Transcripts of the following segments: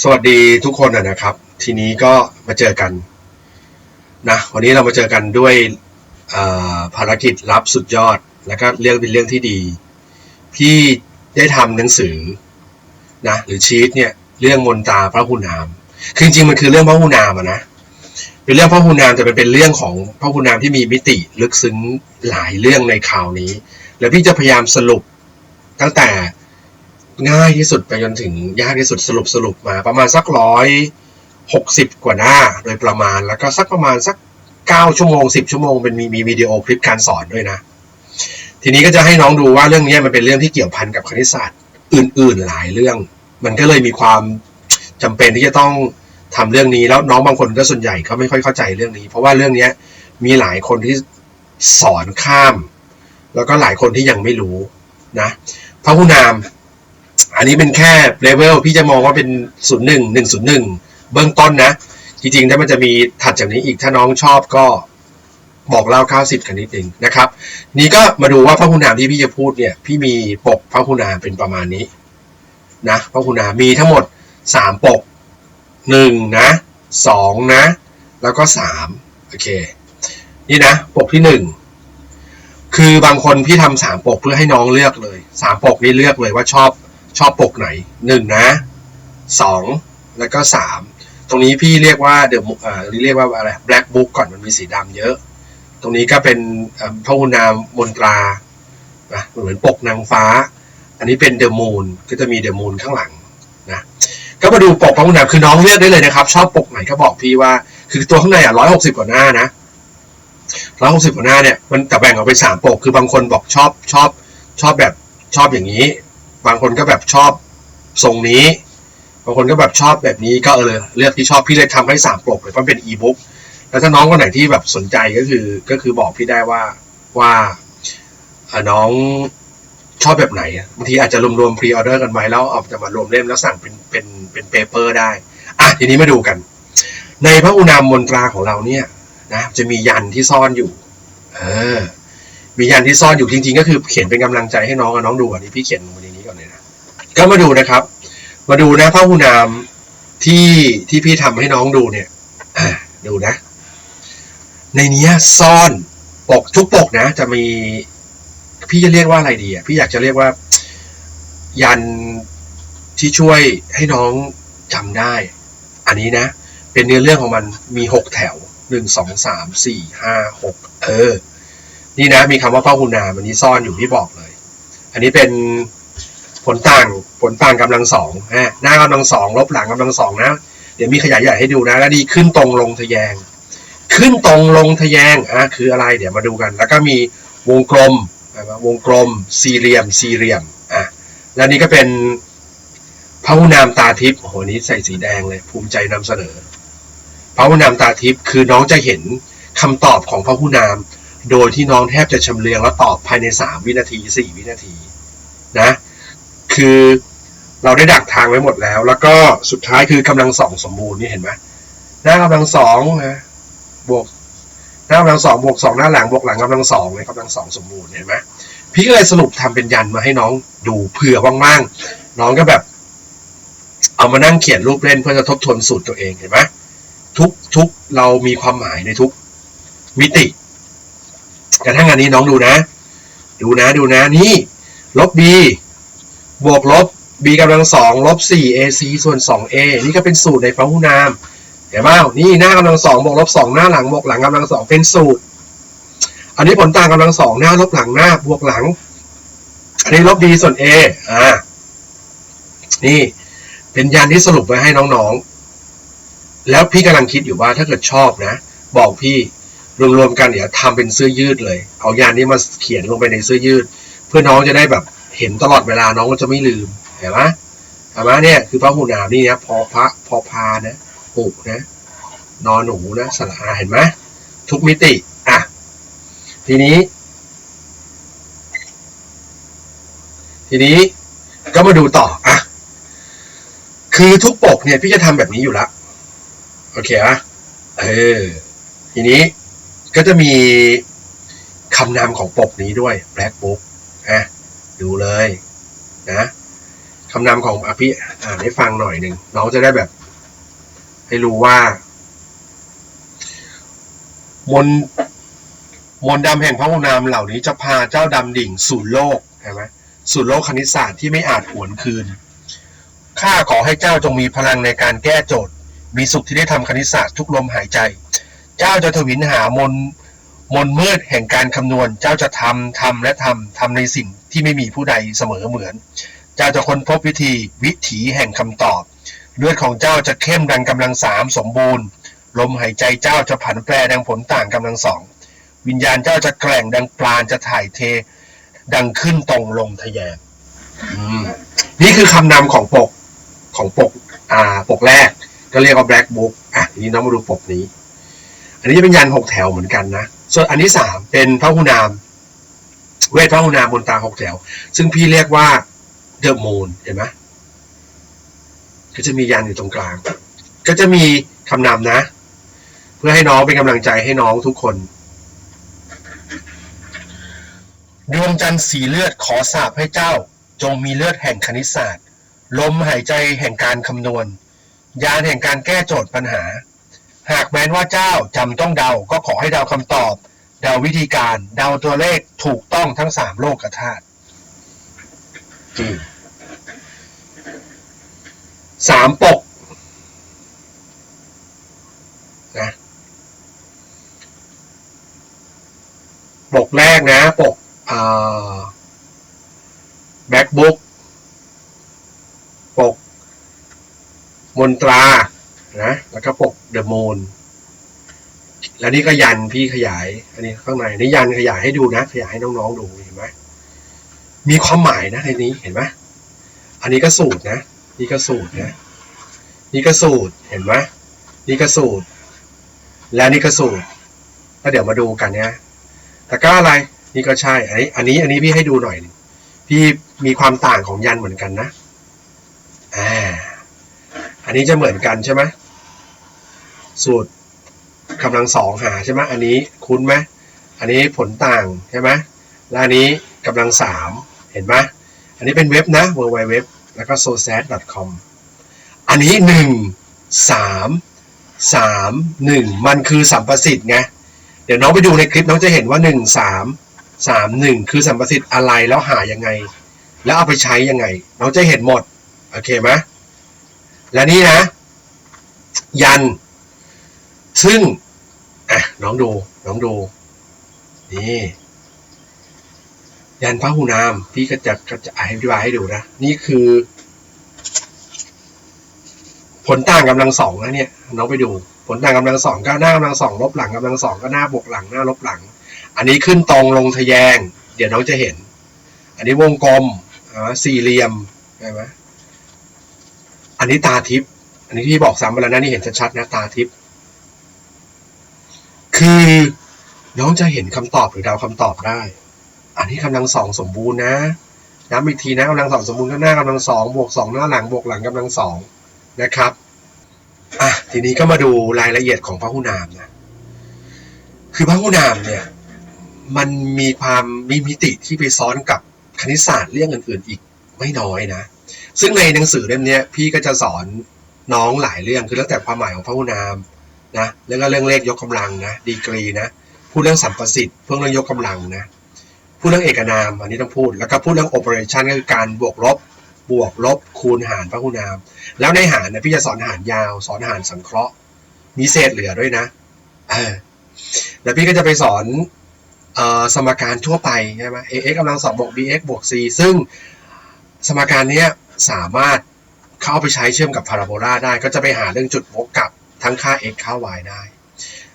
สวัสดีทุกคนนะครับ ทีนี้ก็มาเจอกันนะวันนี้เรามาเจอกันด้วยภารกิจลับสุดยอด แล้วก็เรื่องเป็นเรื่องที่ดี พี่ได้ทำหนังสือนะหรือชีตเนี่ยเรื่องมนตราพระหูนาม คือจริงมันคือเรื่องพระหูนามนะเป็นเรื่องพระหูนามแต่เป็นเรื่องของพระหูนามที่มีมิติลึกซึ้งหลายเรื่องในข่าวนี้ แล้วพี่จะพยายามสรุปตั้งแต่ ง่ายที่สุดไปจนถึงยากที่สุดสรุปสรุปมาประมาณสักร้อยหกสิบกว่าหน้าโดยประมาณแล้วก็สักประมาณสักเก้าชั่วโมงสิบชั่วโมงเป็นมีมีวิดีโอคลิปการสอนด้วยนะ ทีนี้ก็จะให้น้องดูว่าเรื่องนี้มันเป็นเรื่องที่เกี่ยวพันกับคณิตศาสตร์อื่น ๆหลายเรื่อง มันก็เลยมีความจำเป็นที่จะต้องทำเรื่องนี้แล้วน้องบางคนก็ส่วนใหญ่เขาไม่ค่อยเข้าใจเรื่องนี้ เพราะว่าเรื่องเนี้ยมีหลายคนที่สอนข้าม แล้วก็หลายคนที่ยังไม่รู้นะพระผู้นาม อันนี้เป็นแค่เลเวลพี่จะมองว่าเป็นศูนย์หนึ่งหนึ่งศูนย์หนึ่งเบื้องต้นนะ จริงๆ ถ้ามันจะมีถัดจากนี้อีกถ้าน้องชอบก็บอกเล่าข้าวสิบกันนิดนึงนะครับ นี่ก็มาดูว่าพระคุณนามที่พี่จะพูดเนี่ย พี่มีปกพระคุณนามเป็นประมาณนี้นะพระคุณนามมีทั้งหมดสามปกหนึ่งนะสองนะ แล้วก็สามโอเค นี่นะ ปกที่หนึ่งคือบางคนพี่ทำสามปกเพื่อให้น้องเลือกเลยสามปกนี้เลือกเลยว่าชอบ ชอบปกไหนหนึ่งนะสองแล้วก็สามตรงนี้พี่เรียกว่าเดอะอ่าเรียกว่าอะไร black book ก่อนมันมีสีดำเยอะ ตรงนี้ก็เป็นพระคุณนามมนตรานะเหมือนปกนางฟ้า อันนี้เป็นเดอะมูนก็จะมีเดอะมูนข้างหลังนะก็มาดูปกพระคุณนามคือน้องเลือกได้เลยนะครับ ชอบปกไหนก็บอกพี่ว่า คือตัวข้างในอะร้อยหกสิบกว่าหน้านะร้อยหกสิบกว่าหน้าเนี่ยมันแต่แบ่งออกเป็นสามปก คือบางคนบอกชอบชอบชอบแบบชอบอย่างนี้ บางคนก็แบบชอบทรงนี้ บางคนก็แบบชอบแบบนี้ก็เออเลือกที่ชอบพี่เลยทำให้สามปกเลยเพราะเป็นอีบุ๊กแล้วถ้าน้องคนไหนที่แบบสนใจก็คือก็คือบอกพี่ได้ว่าว่าน้องชอบแบบไหนบางทีอาจจะรวมๆพรีออเดอร์กันไว้แล้วเอาจะมารวมเล่มแล้วสั่งเป็นเป็นเป็นเปเปอร์ได้อะทีนี้มาดูกัน ในพระอุณามมนตราของเราเนี่ยนะจะมียันที่ซ่อนอยู่ เออ มียันที่ซ่อนอยู่จริงๆ ก็คือเขียนเป็นกำลังใจให้น้องกับน้องดูอันนี้พี่เขียนลงมาในนี้ ก็มาดูนะครับ มาดูนะพระหูนามที่ที่พี่ทำให้น้องดูเนี่ยดูนะ ในเนี้ยซ่อนปกทุกปกนะ จะมี พี่จะเรียกว่าอะไรดีอะพี่อยากจะเรียกว่า ยันที่ช่วยให้น้องจำได้ อันนี้นะ เป็นเนื้อเรื่องของมันมีหกแถวหนึ่งสองสามสี่ห้าหกเออ นี่นะ มีคำว่าพระหุนามอันนี้ซ่อนอยู่พี่บอกเลย อันนี้เป็น ผลต่างผลต่างกำลังสองฮะหน้ากำลังสองลบหลังกำลังสองนะ เดี๋ยวมีขยายใหญ่ให้ดูนะแล้วดีขึ้นตรงลงทะแยง ขึ้นตรงลงทะแยงอะคืออะไรเดี๋ยวมาดูกัน แล้วก็มีวงกลมวงกลมสี่เหลี่ยมสี่เหลี่ยมอะแล้วนี่ก็เป็นพระหุนามตาทิพย์โอ้โหนี้ใส่สีแดงเลย ภูมิใจนำเสนอพระหุนามตาทิพย์คือน้องจะเห็นคำตอบของพระหุนาม โดยที่น้องแทบจะชำเลืองแล้วตอบภายในสามวินาทีสี่วินาทีนะ คือเราได้ดักทางไว้หมดแล้ว แล้วก็สุดท้ายคือกำลังสองสมบูรณ์นี่เห็นไหมหน้ากำลังสองนะบวกหน้ากำลังสองบวกสองหน้าหลังบวกหลังกำลังสองเลยกำลังสองสมบูรณ์เห็นไหมพี่ก็เลยสรุปทำเป็นยันมาให้น้องดูเผื่อว่างๆน้องก็แบบ เอามานั่งเขียนรูปเล่นเพื่อจะทบทวนสูตรตัวเองเห็นไหมทุกทุกเรามีความหมายในทุกมิติกระทั่งอันนี้น้องดูนะ ดูนะดูนะนี่ ลบ b บวกลบ b กำลังสองลบสี่ ac ส่วนสอง a นี่ก็เป็นสูตรในพหุนามเห็นไหมนี่หน้ากำลังสองบวกลบสองหน้าหลังบวกหลังกำลังสองเป็นสูตร อันนี้ผลต่างกำลังสองหน้าลบหลังหน้าบวกหลัง อันนี้ลบ b ส่วน a อ่านี่เป็นยันที่สรุปไว้ให้น้องๆ แล้วพี่กำลังคิดอยู่ว่าถ้าเกิดชอบนะ บอกพี่รวมๆกันเดี๋ยวทำเป็นเสื้อยืดเลย เอายานนี้มาเขียนลงไปในเสื้อยืด เพื่อน้องจะได้แบบ เห็นตลอดเวลาน้องก็จะไม่ลืมเห็นไหมเห็นไหมเนี่ยคือพระหูนามนี่นะพอพระพอพานะปุกนะนอนหนูนะสระอาเห็นไหมทุกมิติอะทีนี้ ทีนี้ก็มาดูต่ออะคือทุกปกเนี่ยพี่จะทำแบบนี้อยู่ล้วโอเคปะเออทีนี้ก็จะมีคำนำของปกนี้ด้วย Black Book อะ ดูเลยนะคำนำของอภิอ่านให้ฟังหน่อยหนึ่งน้องจะได้แบบ ให้รู้ว่า มนมนดำแห่งพระอุณามเหล่านี้จะพาเจ้าดำดิ่งสู่โลกใช่ไหมสู่โลกคณิตศาสตร์ที่ไม่อาจหวนคืน ข้าขอให้เจ้าจงมีพลังในการแก้โจทย์ มีสุขที่ได้ทำคณิตศาสตร์ทุกลมหายใจ เจ้าจะทวินหามนมนมืดแห่งการคำนวณ เจ้าจะทำทำและทำทำในสิ่ง ที่ไม่มีผู้ใดเสมอเหมือน เจ้าจะค้นพบวิธีวิถีแห่งคำตอบ เลือดของเจ้าจะเข้มดังกำลังสามสมบูรณ์ ลมหายใจเจ้าจะผันแปรดังผลต่างกำลังสอง วิญญาณเจ้าจะแกร่งดังปราณจะถ่ายเท ดังขึ้นตรงลงทะแยงนี่คือคำนำของปกของปกอ่าปกแรก ก็เรียกว่า black book อะทีนี้น้องมาดูปกนี้ อันนี้จะเป็นยันหกแถวเหมือนกันนะ ส่วนอันที่สามเป็นพระหุนาม เวทพระหุนาบนตาหกแถว ซึ่งพี่เรียกว่า the moon เห็นไหมก็จะมียันอยู่ตรงกลาง ก็จะมีคำนำนะ เพื่อให้น้องเป็นกำลังใจให้น้องทุกคน ดวงจันทร์สีเลือดขอสาบให้เจ้า จงมีเลือดแห่งคณิตศาสตร์ ลมหายใจแห่งการคำนวณ ยานแห่งการแก้โจทย์ปัญหา หากแม้นว่าเจ้าจำต้องเดา ก็ขอให้เดาคำตอบ เดาวิธีการเดาตัวเลขถูกต้องทั้งสามโลกธาตุอืมสามปกนะปกแรกนะ ปกแบ็กบุ๊กปกมนตรานะแล้วก็ปกเดอะมูน แล้วนี่ก็ยันพี่ขยาย อันนี้ข้างในนี่ยันขยายให้ดูนะ ขยายให้น้องๆดูเห็นไหมมีความหมายนะในนี้เห็นไหมอันนี้ก็สูตรนะ นี่ก็สูตรนะ นี่ก็สูตรเห็นไหมนี่ก็สูตร แล้วนี่ก็สูตรแล้วเดี๋ยวมาดูกันเนี่ยแต่ก็อะไร นี่ก็ใช่อันนี้ อันนี้อันนี้พี่ให้ดูหน่อยพี่มีความต่างของยันเหมือนกันนะอ่าอันนี้จะเหมือนกันใช่ไหมสูตร กำลังสองหาใช่ไหมอันนี้คุ้นไหมอันนี้ผลต่างใช่ไหมและอันนี้กำลังสามเห็นไหมอันนี้เป็นเว็บนะ w w w แล้วก็ s o s a t com อันนี้หนึ่งสามสามหนึ่งมันคือสัมประสิทธิ์ไงเดี๋ยวน้องไปดูในคลิปน้องจะเห็นว่าหนึ่งสามสามหนึ่งคือสัมประสิทธิ์อะไรแล้วหายังไง แล้วเอาไปใช้ยังไง น้องจะเห็นหมด โอเคไหมและนี่นะ ยัน ซึ่งอะน้องดูน้องดูนี่ยันพระหูนามพี่ก็จะก็จะอธิบายให้ดูนะ นี่คือ ผลต่างกำลังสองนะเนี่ย น้องไปดู ผลต่างกำลังสองก็หน้ากำลังสองลบหลังกำลังสองก็หน้าบวกหลังหน้าลบหลัง อันนี้ขึ้นตรงลงทะแยง เดี๋ยวน้องจะเห็น อันนี้วงกลมอ่าสี่เหลี่ยมใช่ไหมอันนี้ตาทิพย์อันนี้ที่บอกซ้ำไปแล้วนะนี่เห็นชัดๆนะตาทิพย์ คือน้องจะเห็นคำตอบหรือเดาคำตอบได้ อันนี้กำลังสองสมบูรณ์นะย้ำอีกทีนะกำลังสองสมบูรณ์ก็หน้ากำลังสองบวกสองหน้าหลังบวกหลังกำลังสองนะครับอะทีนี้ก็มาดูรายละเอียดของพระหุนามนะคือพระหุนามเนี่ยมันมีความมีมิติที่ไปซ้อนกับคณิตศาสตร์เรื่องอื่นๆอีกไม่น้อยนะ ซึ่งในหนังสือเล่มนี้พี่ก็จะสอนน้องหลายเรื่องคือตั้งแต่ความหมายของพระหุนาม นะแล้วก็เรื่องเลขยกกำลังนะดีกรีนะพูดเรื่องสัมประสิทธิ์พูดเรื่องยกกำลังนะพูดเรื่องเอกนามอันนี้ต้องพูดแล้วก็พูดเรื่องโอเปอเรชันก็คือการบวกลบบวกลบคูณหารพระหุนาม แล้วในหารเนี่ยพี่จะสอนหารยาว สอนหารสังเคราะห์ มีเศษเหลือด้วยนะเออแล้วพี่ก็จะไปสอนออสมการทั่วไปใช่ไหม ax กำลังสองบวก bx บวก c ซึ่งสมการนี้สามารถเข้าไปใช้เชื่อมกับพาราโบลาได้ ก็จะไปหาเรื่องจุดวกกลับ ทั้งค่า x ค่า y ได้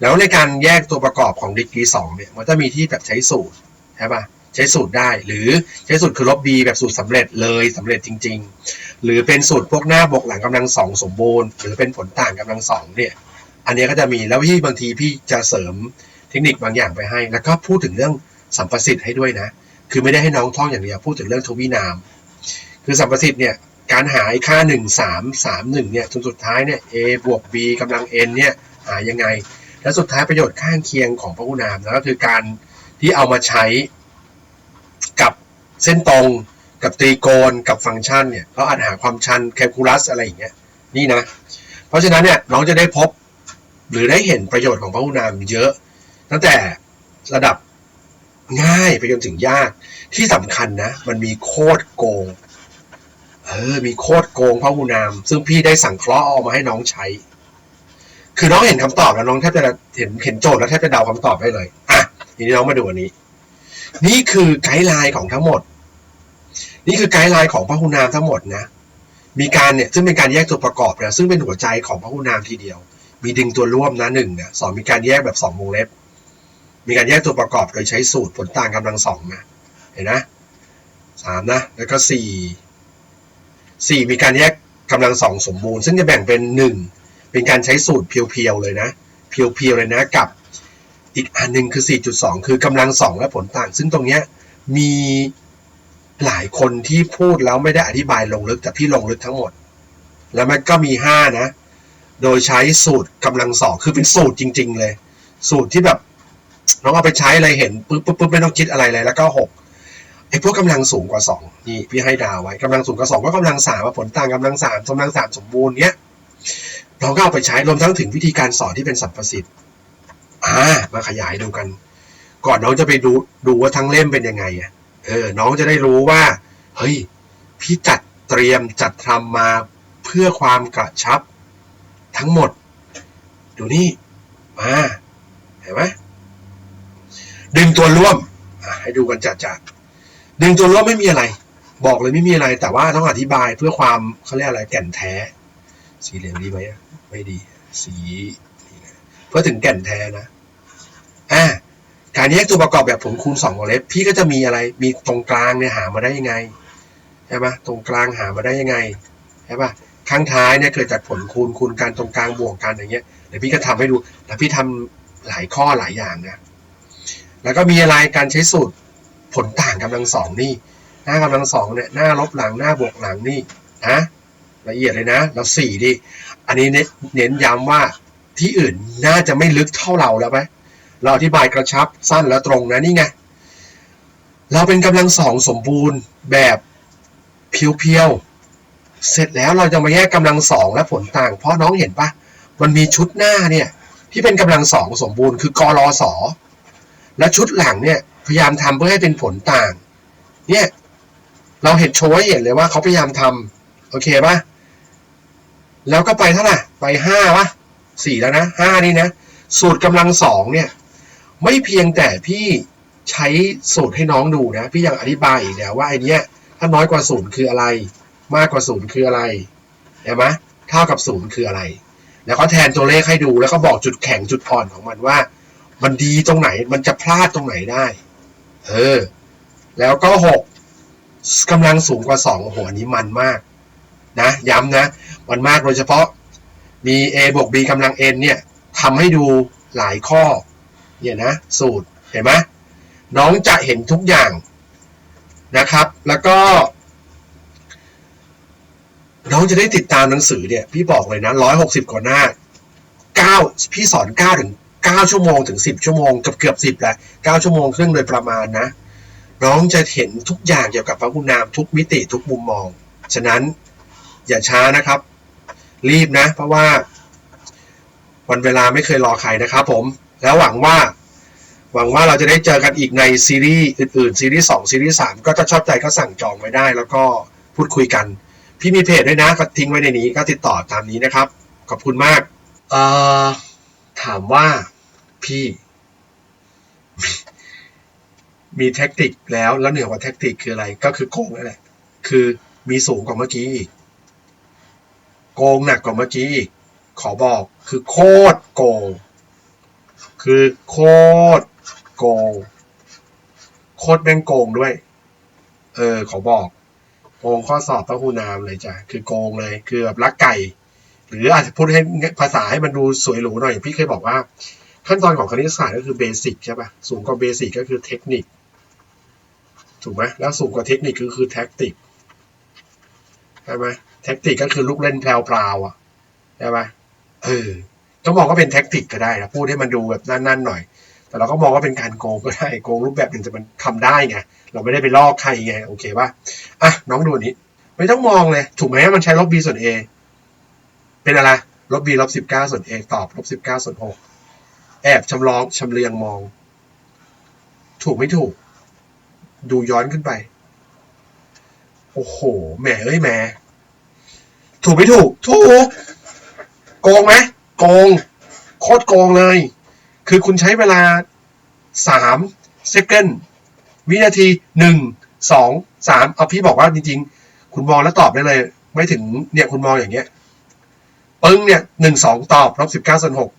แล้วในการแยกตัวประกอบของดีกรีสองเนี่ยมันจะมีที่แบบใช้สูตรใช่ปะใช้สูตรได้ หรือใช้สูตรคือลบ b แบบสูตรสำเร็จเลยสำเร็จจริง ๆ หรือเป็นสูตรพวกหน้าบวกหลังกำลังสองสมบูรณ์ หรือเป็นผลต่างกำลังสองเนี่ยอันนี้ก็จะมีแล้วพี่บางทีพี่จะเสริมเทคนิคบางอย่างไปให้ แล้วก็พูดถึงเรื่องสัมประสิทธิ์ให้ด้วยนะ คือไม่ได้ให้น้องท่องอย่างเดียวพูดถึงเรื่องทวีนาม คือสัมประสิทธิ์เนี่ย การหาค่าหนึ่งสามสามหนึ่งเนี่ยจนสุดท้ายเนี่ย a บวก b กำลัง n เนี่ยหายังไง และสุดท้ายประโยชน์ข้างเคียงของพหุนามนะก็คือการที่เอามาใช้กับเส้นตรงกับตรีโกณกับฟังก์ชันเนี่ยเราอาจหาความชันแคลคูลัสอะไรอย่างเงี้ยนี่นะ เพราะฉะนั้นเนี่ยน้องจะได้พบหรือได้เห็นประโยชน์ของพหุนามเยอะ ตั้งแต่ระดับง่ายไปจนถึงยากที่สำคัญนะ มันมีโคตรโกง เออ มีโคตรโกงพระหุนาม ซึ่งพี่ได้สั่งเคราะห์เอามาให้น้องใช้ คือน้องเห็นคำตอบแล้วน้องแทบจะเห็นเห็นโจทย์แล้วแทบจะเดาคำตอบได้เลยอะทีนี้น้องมาดูอันนี้ นี่คือไกด์ไลน์ของทั้งหมด นี่คือไกด์ไลน์ของพระหุนามทั้งหมดนะมีการเนี่ยซึ่งเป็นการแยกตัวประกอบนะซึ่งเป็นหัวใจของพหุนามทีเดียว มีดึงตัวร่วมนะหนึ่งเนี่ยสองมีการแยกแบบสองวงเล็บ มีการแยกตัวประกอบโดยใช้สูตรผลต่างกำลังสองนะเห็นนะสามนะแล้วก็สี่ สี่มีการแยกกำลังสองสมบูรณ์ ซึ่งจะแบ่งเป็นหนึ่งเป็นการใช้สูตรเพียวๆเลยนะ เพียวๆเลยนะกับอีกอันหนึ่งคือ 4.2 คือกำลังสองและผลต่าง ซึ่งตรงเนี้ยมีหลายคนที่พูดแล้วไม่ได้อธิบายลงลึกแต่พี่ลงลึกทั้งหมด แล้วมันก็มี 5 นะ โดยใช้สูตรกำลังสองคือเป็นสูตรจริง ๆ เลย สูตรที่แบบน้องเอาไปใช้อะไรเห็นปุ๊บปุ๊บปุ๊บไม่ต้องคิดอะไรเลยแล้วก็หก ไอ้พวกกำลังสูงกว่าสองนี่พี่ให้ดาวไว้กำลังสูงกว่าสองก็กำลังสามผลต่างกำลังสามกำลังสามสมบูรณ์เนี้ยเราก็เอาไปใช้รวมทั้งถึงวิธีการสอนที่เป็นสัมประสิทธิ์อ่ามาขยายดูกัน ก่อนน้องจะไปดูดูว่าทั้งเล่มเป็นยังไงอะเออ น้องจะได้รู้ว่า เฮ้ย พี่จัดเตรียมจัดทำมาเพื่อความกระชับ ทั้งหมด ดูนี่ มาเห็นไหมดึงตัวร่วมให้ดูกันจัดจัด ดึงตัวร่วมไม่มีอะไร บอกเลยไม่มีอะไร แต่ว่าต้องอธิบายเพื่อความเขาเรียกอะไรแก่นแท้ สีเหลืองดีไหมไม่ดี สีนี่นะเพื่อถึงแก่นแท้นะอ่าการแยกตัวประกอบแบบผลคูณสองวงเล็บพี่ก็จะมีอะไร มีตรงกลางเนี่ยหามาได้ยังไงใช่ปะตรงกลางหามาได้ยังไงใช่ปะข้างท้ายเนี่ยเกิดจากผลคูณคูณกันตรงกลางบวกกันอย่างเงี้ยเดี๋ยวพี่ก็ทำให้ดูแล้วพี่ทำหลายข้อหลายอย่างนะแล้วก็มีอะไรการใช้สูตร ผลต่างกำลังสองนี่ หน้ากำลังสองเนี่ยหน้าลบหลังหน้าบวกหลังนี่นะละเอียดเลยนะ แล้วสี่ดิอันนี้เน้นย้ำว่าที่อื่นน่าจะไม่ลึกเท่าเราแล้วไหมเราอธิบายกระชับสั้นและตรงนะนี่ไงเราเป็นกำลังสองสมบูรณ์แบบเพียวๆเสร็จแล้วเราจะมาแยกกำลังสองและผลต่าง เพราะน้องเห็นปะมันมีชุดหน้าเนี่ยที่เป็นกำลังสองสมบูรณ์คือกรอสอและชุดหลังเนี่ย พยายามทำเพื่อให้เป็นผลต่าง เนี่ย เราเห็นโชว์ให้เห็นเลยว่าเขาพยายามทำโอเคปะแล้วก็ไปเท่าไหร่ไปห้าวะสี่แล้วนะห้านี่นะ สูตรกำลังสองเนี่ย ไม่เพียงแต่พี่ใช้สูตรให้น้องดูนะ พี่ยังอธิบายอีกนะว่าไอเนี้ย ถ้าน้อยกว่าศูนย์คืออะไร มากกว่าศูนย์คืออะไรเห็นไหมเท่ากับศูนย์คืออะไร แล้วก็แทนตัวเลขให้ดูแล้วก็บอกจุดแข็งจุดอ่อนของมันว่า มันดีตรงไหนมันจะพลาดตรงไหนได้ เออ แล้วก็หกกำลังสูงกว่าสองโอ้โหอันนี้มันมาก นะ ย้ำนะ มันมากโดยเฉพาะมี a บวก b กำลัง n เนี่ยทำให้ดูหลายข้อ เนี่ยนะ สูตรเห็นไหมน้องจะเห็นทุกอย่างนะครับ แล้วก็ น้องจะได้ติดตามหนังสือเนี่ย พี่บอกเลยนะร้อยหกสิบกว่าหน้าเก้าพี่สอนเก้าถึง เก้าชั่วโมงถึงสิบชั่วโมงเกือบเกือบสิบแหละเก้าชั่วโมงครึ่งโดยประมาณนะ น้องจะเห็นทุกอย่างเกี่ยวกับพระคุณนามทุกมิติทุกมุมมอง ฉะนั้นอย่าช้านะครับ รีบนะ เพราะว่า วันเวลาไม่เคยรอใครนะครับผม แล้วหวังว่า หวังว่าเราจะได้เจอกันอีกในซีรีส์อื่นๆซีรีส์สองซีรีส์สามก็ถ้าชอบใจก็สั่งจองไว้ได้ แล้วก็พูดคุยกัน พี่มีเพจด้วยนะก็ทิ้งไว้ในนี้ก็ติดต่อตามนี้นะครับ ขอบคุณมากเอ่อ ถามว่าพี่มีแท็กติกแล้ว แล้วเหนือกว่าแท็กติกคืออะไร ก็คือโกงนั่นแหละ คือมีสูงกว่าเมื่อกี้อีก โกงหนักกว่าเมื่อกี้อีก ขอบอกคือโคตรโกง คือโคตรโกง โคตรแม่งโกงด้วย เออ ขอบอก โกงข้อสอบพระคูนามเลยจ้ะ คือโกงเลย คือแบบลักไก่ หรืออาจจะพูดให้ภาษาให้มันดูสวยหรูหน่อยพี่เคยบอกว่า ขั้นตอนของคณิตศาสตร์ก็คือเบสิกใช่ปะสูงกว่าเบสิกก็คือเทคนิค ถูกไหมแล้วสูงกว่าเทคนิคคือคือแท็กติกใช่ไหมแท็กติกก็คือลูกเล่นแพรวๆอะใช่ไหมเออต้องบอกว่าเป็นแท็กติกก็ได้นะพูดให้มันดูแบบนั่นๆหน่อย แต่เราก็มองว่าเป็นการโกงก็ได้โกงรูปแบบหนึ่งแต่มันทำได้ไงเราไม่ได้ไปลอกใครไงโอเคป่ะอะน้องดูนี้ ไม่ต้องมองเลย ถูกไหมมันใช้ลบ b ส่วน a เป็นอะไรลบ b ลบสิบเก้าส่วน a ตอบลบสิบเก้าส่วนหกแอบชำลองชำเลืองมอง ถูกไม่ถูก ดูย้อนขึ้นไป โอ้โหแหมเอ้ยแหมถูกไม่ถูก ถูก โกงไหมโกง โคตรโกงเลย คือคุณใช้เวลาสามเซคันวินาทีหนึ่งสองสามเอาพี่บอกว่าจริง ๆ คุณมองแล้วตอบได้เลย ไม่ถึงเนี่ยคุณมองอย่างเงี้ย ปึ้งเนี่ยหนึ่งสองตอบลบสิบเก้าส่วนหก